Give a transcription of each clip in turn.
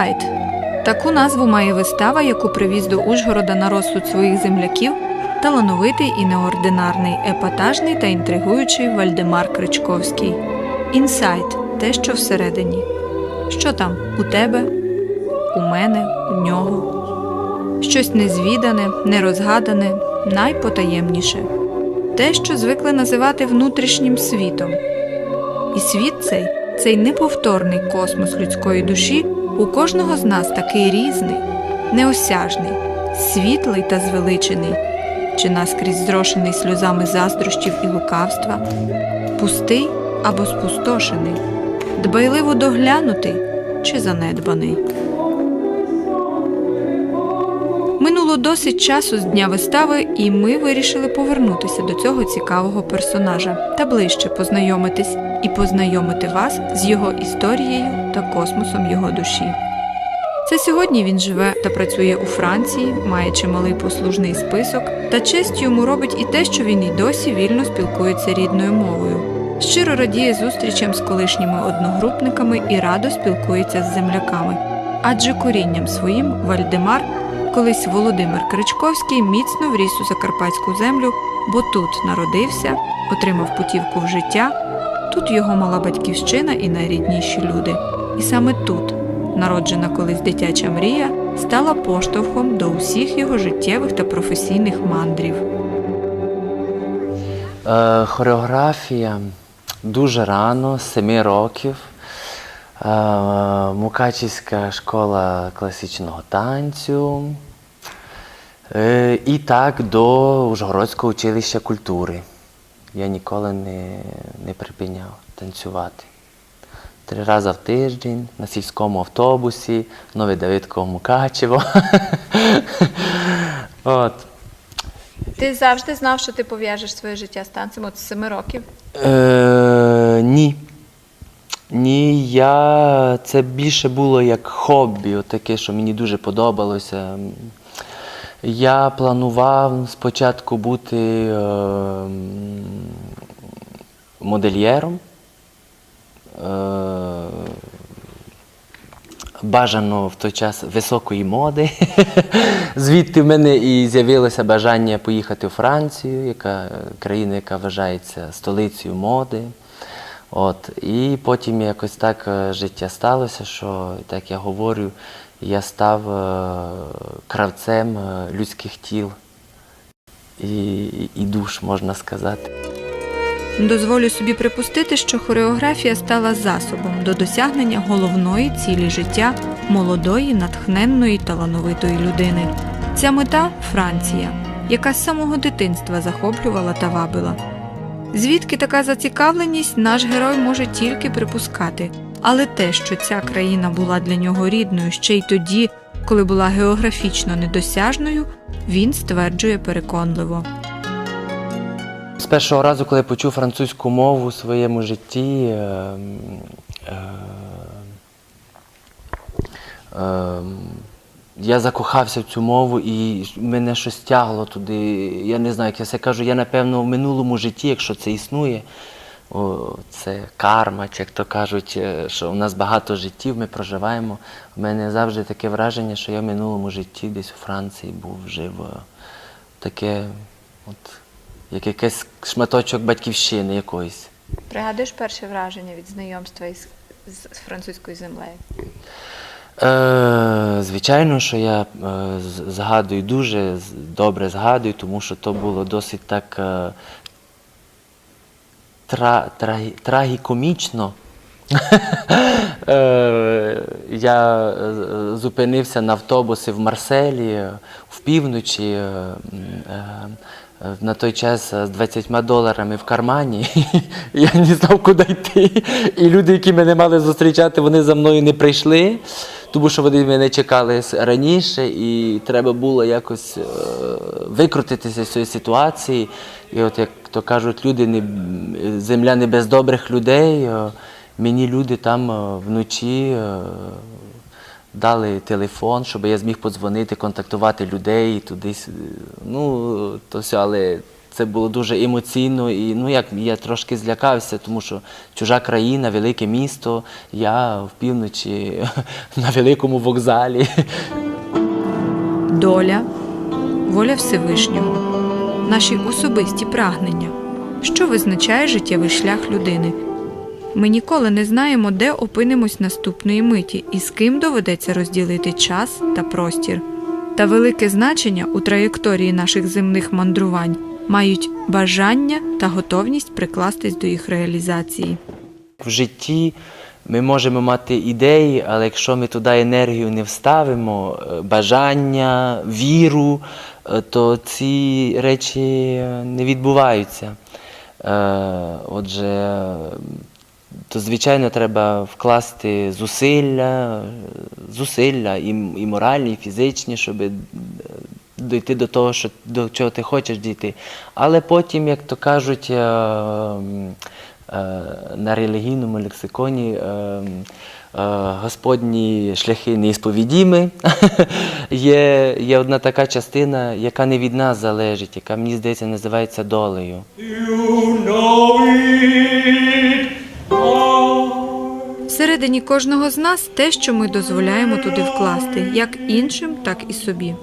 Інсайт таку назву має вистава, яку привіз до Ужгорода на розсуд своїх земляків талановитий і неординарний, епатажний та інтригуючий Вальдемар Кричковський. Інсайт те, що всередині. Що там у тебе, у мене, у нього. Щось незвідане, нерозгадане, найпотаємніше. Те, що звикли називати внутрішнім світом. І світ цей, цей неповторний космос людської душі, у кожного з нас такий різний, неосяжний, світлий та звеличений, чи наскрізь зрошений сльозами заздрощів і лукавства, пустий або спустошений, дбайливо доглянутий чи занедбаний. Минуло досить часу з дня вистави, і ми вирішили повернутися до цього цікавого персонажа та ближче познайомитись і познайомити вас з його історією та космосом його душі. Це сьогодні він живе та працює у Франції, має чималий послужний список, та честь йому робить і те, що він і досі вільно спілкується рідною мовою. Щиро радіє зустрічам з колишніми одногрупниками і радо спілкується з земляками. Адже корінням своїм Вальдемар Колись Володимир Кричковський міцно вріс у закарпатську землю, бо тут народився, отримав путівку в життя, тут його мала батьківщина і найрідніші люди. І саме тут, народжена колись дитяча мрія, стала поштовхом до усіх його життєвих та професійних мандрів. Е, хореографія дуже рано, 7 років. Е, Мукачівська школа класичного танцю. Е, і так до Ужгородського училища культури. Я ніколи не, не припиняв танцювати. Три рази в тиждень на сільському автобусі, Нове Давидково Мукачево. От. Ти завжди знав, що ти пов'яжеш своє життя з танцем от з семи років. Е, ні. Ні, я це більше було як хобі, таке, що мені дуже подобалося. Я планував спочатку бути е, модельєром. Е, бажано в той час високої моди. Звідти в мене і з'явилося бажання поїхати у Францію, яка країна, яка вважається столицею моди. От. І потім якось так е, життя сталося, що, так я говорю, я став е, кравцем е, людських тіл і, і душ, можна сказати. Дозволю собі припустити, що хореографія стала засобом до досягнення головної цілі життя молодої, натхненної, талановитої людини. Ця мета Франція, яка з самого дитинства захоплювала та вабила. Звідки така зацікавленість наш герой може тільки припускати, але те, що ця країна була для нього рідною ще й тоді, коли була географічно недосяжною, він стверджує переконливо. З першого разу, коли я почув французьку мову у своєму житті, е, е, е, я закохався в цю мову і мене щось тягло туди. Я не знаю, як я це кажу, я напевно в минулому житті, якщо це існує, о, це карма, чи як то кажуть, е, що у нас багато життів, ми проживаємо. У мене завжди таке враження, що я в минулому житті десь у Франції був жив. е, Таке, от, як якийсь шматочок батьківщини якоїсь. Пригадуєш перше враження від знайомства із з французькою землею? Е, звичайно, що я е, згадую дуже добре згадую, тому що то було досить так е, тра, трагі- трагікомічно. Е, Я е, зупинився на автобусі в Марселі в півночі. е, На той час з 20 доларами в кармані. Я не знав, куди йти. І люди, які мене мали зустрічати, вони за мною не прийшли, тому що вони мене чекали раніше, і треба було якось викрутитися з цієї ситуації. І от, як то кажуть, люди не, земля не без добрих людей. е, Мені люди там е, вночі е, дали телефон, щоб я зміг подзвонити, контактувати людей туди. Ну, то все, але це було дуже емоційно. І ну як я трошки злякався, тому що чужа країна, велике місто, я в півночі на великому вокзалі. доля, воля Всевишнього, наші особисті прагнення, що визначає життєвий шлях людини. Ми ніколи не знаємо, де опинимось наступної миті і з ким доведеться розділити час та простір. Та велике значення у траєкторії наших земних мандрувань мають бажання та готовність прикластись до їх реалізації. В житті ми можемо мати ідеї, але якщо ми туди енергію не вставимо, е, бажання, віру, е, то ці речі е, не відбуваються. Отже, то звичайно треба вкласти зусилля, зусилля і, і моральні, і фізичні, щоб дійти до того, що, до чого ти хочеш дійти. Але потім, як то кажуть, на релігійному лексиконі е, е, Господні шляхи неісповідімі. є, є одна така частина, яка не від нас залежить, яка, мені здається, називається долею. You know it. Всередині кожного з нас те, що ми дозволяємо туди вкласти, як іншим, так і собі.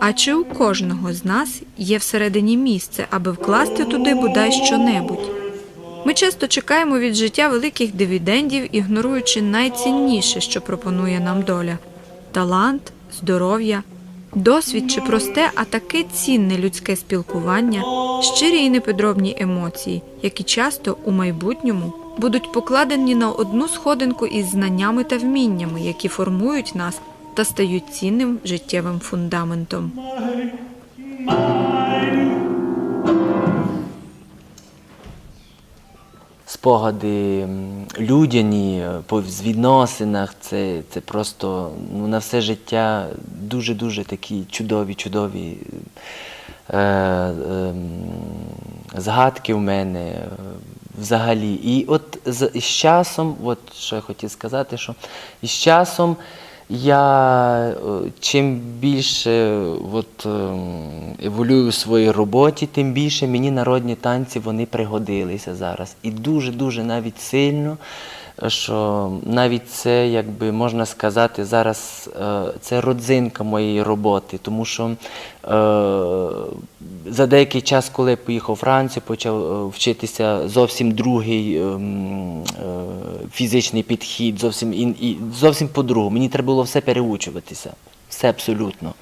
А чи у кожного з нас є всередині місце, аби вкласти туди бодай щонебудь? Ми часто чекаємо від життя великих дивідендів, ігноруючи найцінніше, що пропонує нам доля талант, здоров'я, досвід чи просте, а таке цінне людське спілкування, щирі і неподробні емоції, які часто у майбутньому будуть покладені на одну сходинку із знаннями та вміннями, які формують нас та стають цінним життєвим фундаментом. Спогади людяні е, з відносинах. Це, це просто ну, на все життя дуже-дуже такі чудові, чудові е, е, згадки в мене е, взагалі. І от з, з часом, от що я хотів сказати, що з часом я е, чим більше от, ем, еволюю в своїй роботі, тим більше мені народні танці вони пригодилися зараз. І дуже-дуже навіть сильно, що навіть це, якби можна сказати, зараз е, це родзинка моєї роботи, тому що е, за деякий час, коли я поїхав у Францію, почав е, вчитися зовсім другий ем, фізичний підхід, зовсім, зовсім по-другому. Мені треба було все переучуватися. Все абсолютно.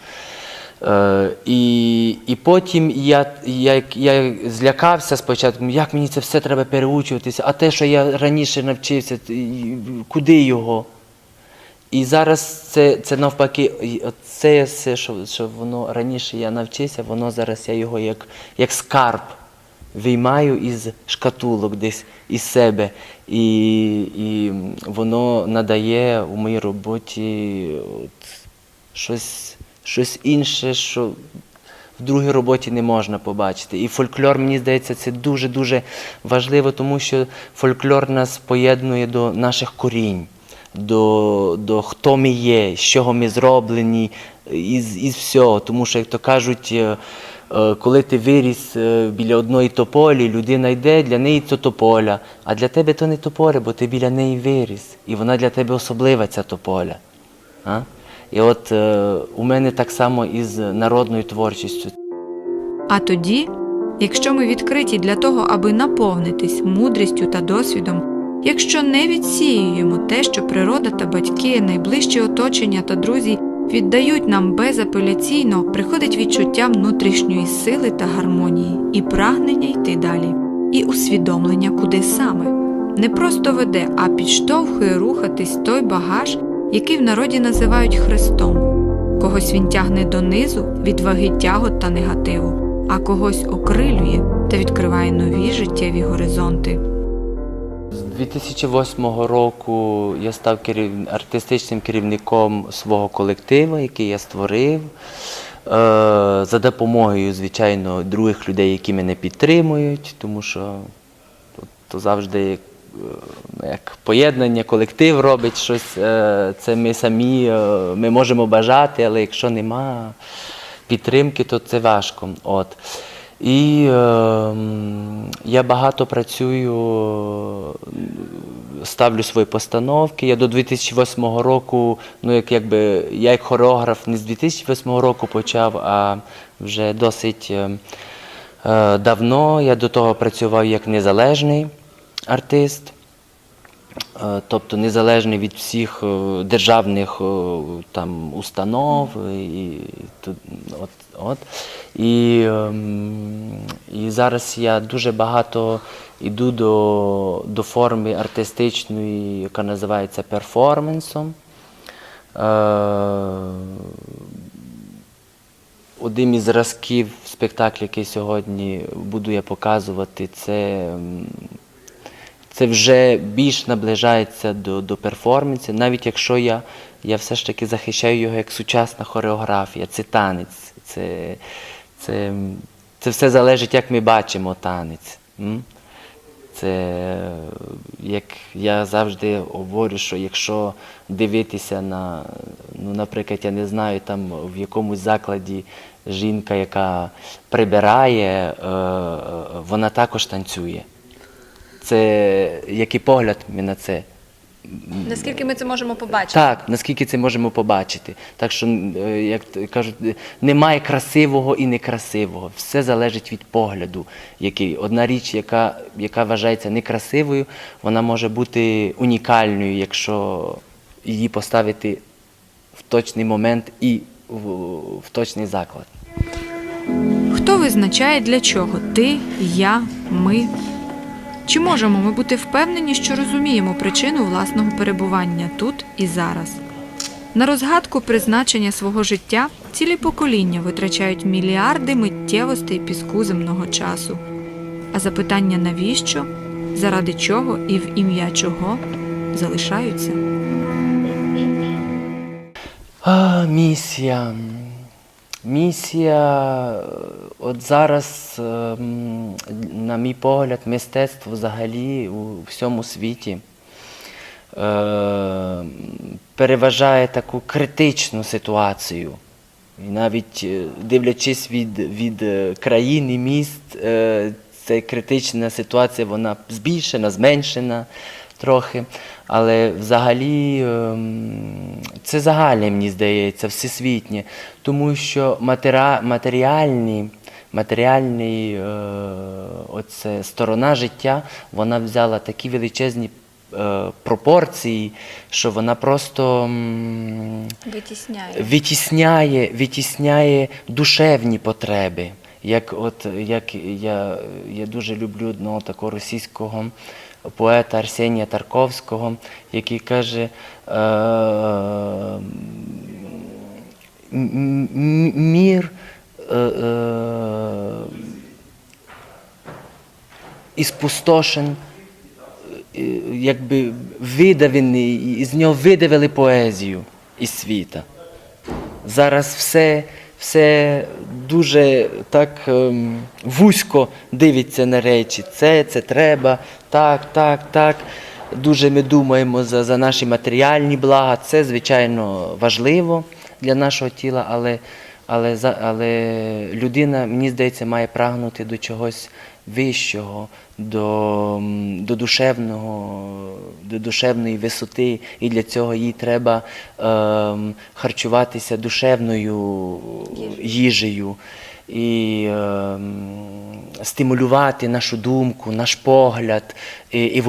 Е, і, і потім я, я, я злякався спочатку, як мені це все треба переучуватися, а те, що я раніше навчився, куди його? І зараз це, це навпаки, це все, що, що воно раніше я навчився, воно зараз я його як, як скарб виймаю із шкатулок десь із себе. І, і воно надає у моїй роботі от, щось, щось інше, що в другій роботі не можна побачити. І фольклор, мені здається, це дуже-дуже важливо, тому що фольклор нас поєднує до наших корінь, до, до хто ми є, з чого ми зроблені, із, із всього. Тому що, як то кажуть, е, е, коли ти виріс е, біля одної тополі, людина йде, для неї це тополя, а для тебе то не тополя, бо ти біля неї виріс. І вона для тебе особлива, ця тополя. А? І от е, у мене так само із народною творчістю. А тоді, якщо ми відкриті для того, аби наповнитись мудрістю та досвідом, якщо не відсіюємо те, що природа та батьки, найближче оточення та друзі віддають нам безапеляційно, приходить відчуття внутрішньої сили та гармонії, і прагнення йти далі, і усвідомлення, куди саме. Не просто веде, а підштовхує рухатись той багаж, який в народі називають Христом. Когось він тягне донизу від ваги тягот та негативу, а когось окрилює та відкриває нові життєві горизонти. З 2008 року я став керів... артистичним керівником свого колективу, який я створив. Е, за допомогою, звичайно, других людей, які мене підтримують, тому що то, завжди як, е, поєднання, колектив робить щось. е, Це ми самі е, ми можемо бажати, але якщо нема підтримки, то це важко. От. І е, я багато працюю, ставлю свої постановки. Я до 2008 року, ну як якби я як хореограф не з 2008 року почав, а вже досить е, е, давно. Я до того працював як незалежний артист. Е, Тобто незалежний від всіх е, державних е, там установ і от, от. І, ем, і зараз я дуже багато йду до, до форми артистичної, яка називається перформансом. Один із зразків спектаклю, який сьогодні буду я показувати, це м, це вже більш наближається до, до перформансів, навіть якщо я, я все ж таки захищаю його як сучасна хореографія, це танець. Це, це, це все залежить, як ми бачимо танець. Це як я завжди говорю, що якщо дивитися на, ну, наприклад, я не знаю, там в якомусь закладі жінка, яка прибирає, е, е, вона також танцює. Це який погляд ми на це. Наскільки ми це можемо побачити? Так, наскільки це можемо побачити. Так що, е, як кажуть, немає красивого і некрасивого. Все залежить від погляду. Який. Одна річ, яка, яка вважається некрасивою, вона може бути унікальною, якщо її поставити в точний момент і в, в точний заклад. Хто визначає для чого? Ти, я, ми? Чи можемо ми бути впевнені, що розуміємо причину власного перебування тут і зараз? На розгадку призначення свого життя цілі покоління витрачають мільярди миттєвостей піску земного часу. А запитання навіщо, заради чого і в ім'я чого залишаються. А, місія. Місія, е, от зараз, ем, на мій погляд, мистецтво взагалі у всьому світі е, переважає таку критичну ситуацію. І навіть е, дивлячись від, від е, країн і міст, е, ця критична ситуація вона збільшена, зменшена трохи. Але взагалі ем, це загальне, мені здається, всесвітнє, тому що матеріальні, матеріальний, е, сторона життя вона взяла такі величезні е, пропорції, що вона просто. м, Витісняє. витісняє, витісняє душевні потреби. Як от як я, я дуже люблю одного такого російського поета Арсенія Тарковського, який каже. Е, мір е, е, іспустошен, якби видавений, і з нього видавили поезію із світа. Зараз все, все дуже так ем, вузько дивиться на речі. Це, це треба, так, так, так. Дуже ми думаємо за, за наші матеріальні блага. Це, звичайно, важливо для нашого тіла, але, але, але людина, мені здається, має прагнути до чогось вищого, до, до душевного, до душевної висоти, і для цього їй треба е, харчуватися душевною їжею і ем, стимулювати нашу думку, наш погляд, і-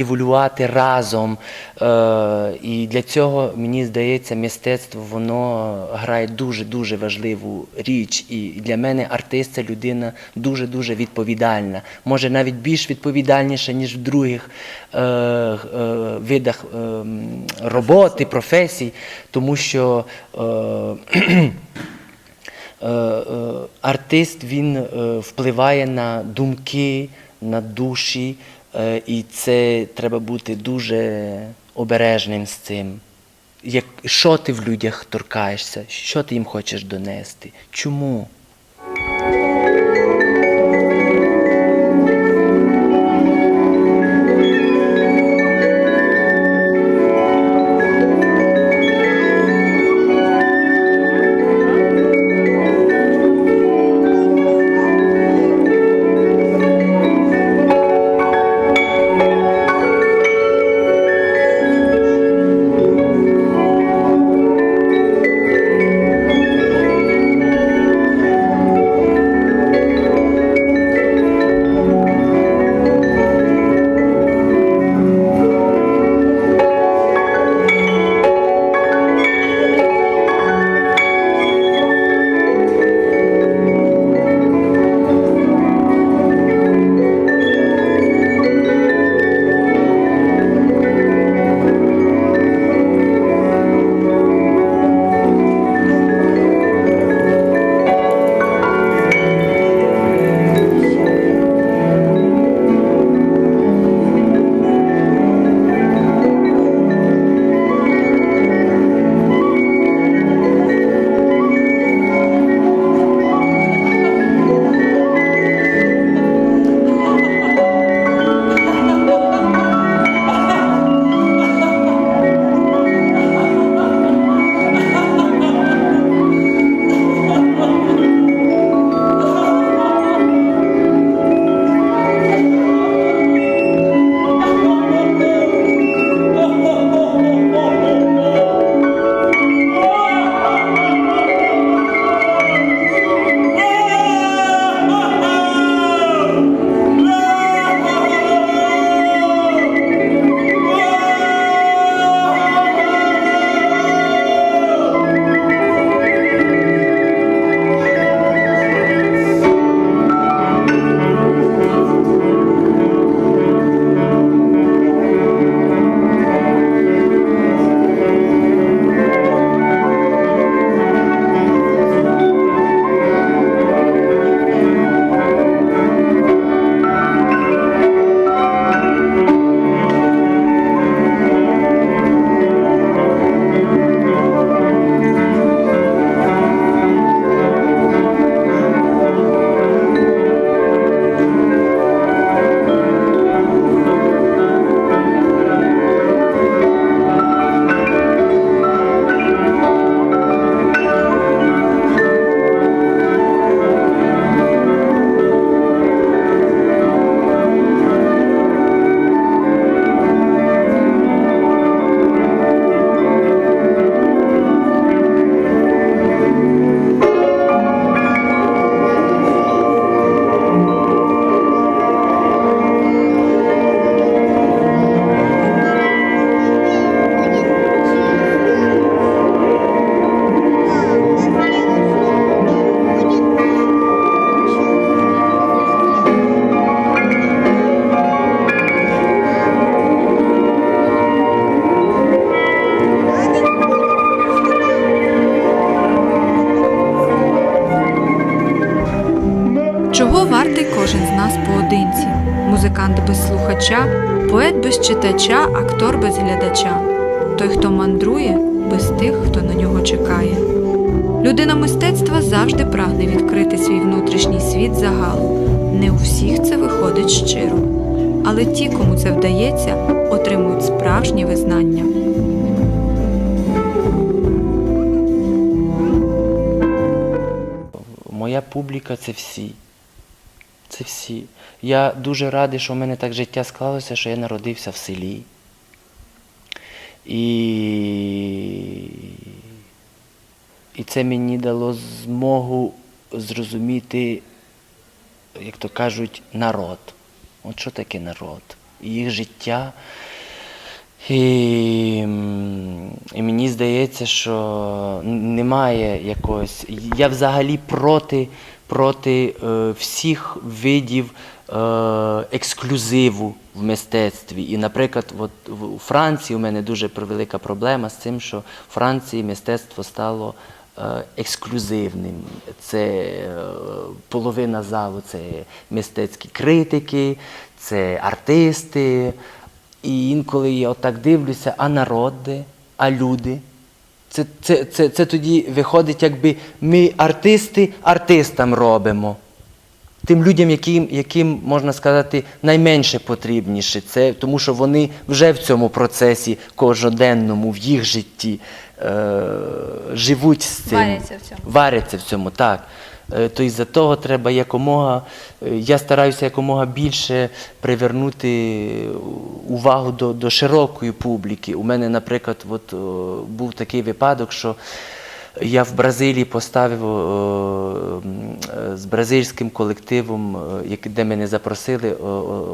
еволювати разом. Е, І для цього, мені здається, мистецтво воно грає дуже-дуже важливу річ. І для мене артист це людина дуже-дуже відповідальна. Може навіть більш відповідальніша, ніж в других е, е, видах е, роботи, професій, тому що. Е, Е, е, артист він е, впливає на думки, на душі, е, і це треба бути дуже обережним з цим. Як, що ти в людях торкаєшся, що ти їм хочеш донести? Чому? Завжди прагне відкрити свій внутрішній світ загалу. Не у всіх це виходить щиро. Але ті, кому це вдається, отримують справжнє визнання. Моя публіка це всі. Це всі. Я дуже радий, що в мене так життя склалося, що я народився в селі. І, і це мені дало змогу зрозуміти, як то кажуть, народ. От що таке народ? Їх життя. І, і мені здається, що немає якогось. Я взагалі проти, проти е, всіх видів е, ексклюзиву в мистецтві. І, наприклад, от у Франції у мене дуже велика проблема з цим, що в Франції мистецтво стало ексклюзивним. Це е, половина залу це мистецькі критики, це артисти. І інколи я отак дивлюся, а народ де, а люди. Це, це, це, це тоді виходить, якби ми артисти артистам робимо. Тим людям, яким, яким можна сказати, найменше потрібніше. Це тому, що вони вже в цьому процесі кожноденному, в їх житті е, живуть з цим. Варяться в цьому. Варяться в цьому, так. Е, То із-за того треба якомога, е, я стараюся якомога більше привернути увагу до, до широкої публіки. У мене, наприклад, от, о, був такий випадок, що я в Бразилії поставив е, з бразильським колективом, е, де мене запросили,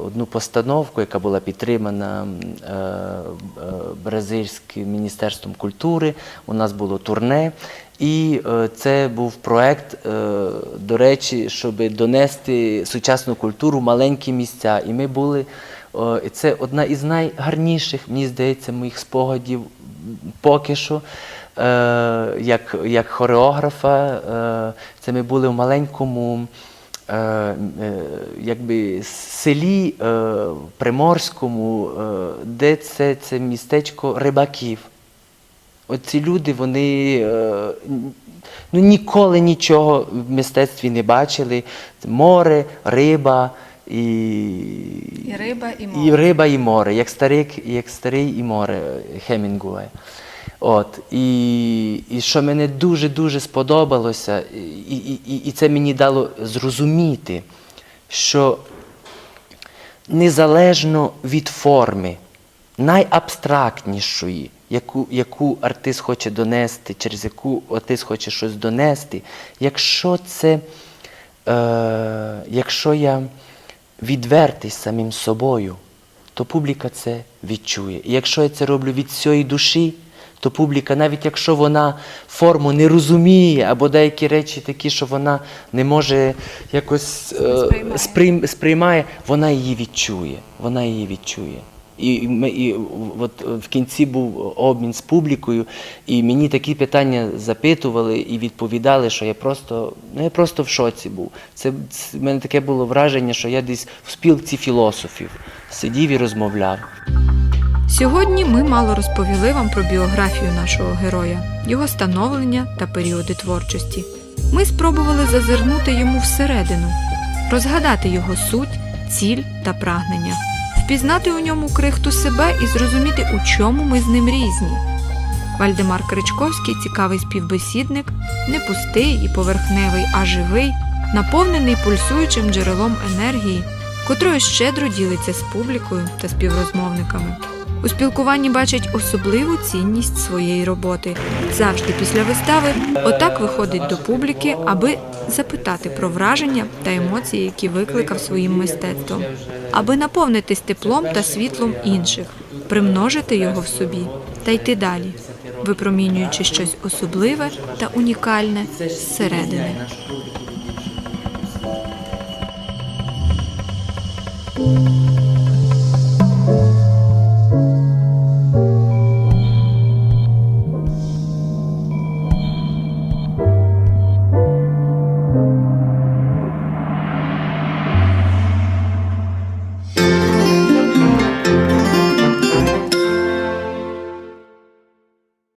одну постановку, яка була підтримана е, бразильським міністерством культури. У нас було турне. І це був проект, е, до речі, щоб донести сучасну культуру в маленькі місця. І ми були. це одна із найгарніших, мені здається, моїх спогадів поки що. Е, як, як хореографа, е, це ми були в маленькому е, якби селі Приморському, де це, це містечко рибаків. Оці люди, вони ну, ніколи нічого в мистецтві не бачили. Це море, риба і, І риба, і і море. риба, і море, як старий, як старий і море Хемінгуей. От, і, і що мене дуже-дуже сподобалося, і, і, і, це мені дало зрозуміти, що незалежно від форми, найабстрактнішої, яку, яку артист хоче донести, через яку артист хоче щось донести, якщо це, е, якщо я відвертий самим собою, то публіка це відчує. І якщо я це роблю від всієї душі, то публіка, навіть якщо вона форму не розуміє, або деякі речі такі, що вона не може якось е, Сприймає. сприйм- сприймає, вона її відчує. Вона її відчує. І, і, ми- і от в кінці був обмін з публікою, і мені такі питання запитували і відповідали, що я просто, ну, я просто в шоці був. Це, це в мене таке було враження, що я десь в спілці філософів сидів і розмовляв. Сьогодні ми мало розповіли вам про біографію нашого героя, його становлення та періоди творчості. Ми спробували зазирнути йому всередину, розгадати його суть, ціль та прагнення, впізнати у ньому крихту себе і зрозуміти, у чому ми з ним різні. Вальдемар Кричковський цікавий співбесідник, не пустий і поверхневий, а живий, наповнений пульсуючим джерелом енергії, котрою щедро ділиться з публікою та співрозмовниками. У спілкуванні бачить особливу цінність своєї роботи. Завжди після вистави отак виходить до публіки, аби запитати про враження та емоції, які викликав своїм мистецтвом, аби наповнитись теплом та світлом інших, примножити його в собі та йти далі, випромінюючи щось особливе та унікальне зсередини. Наш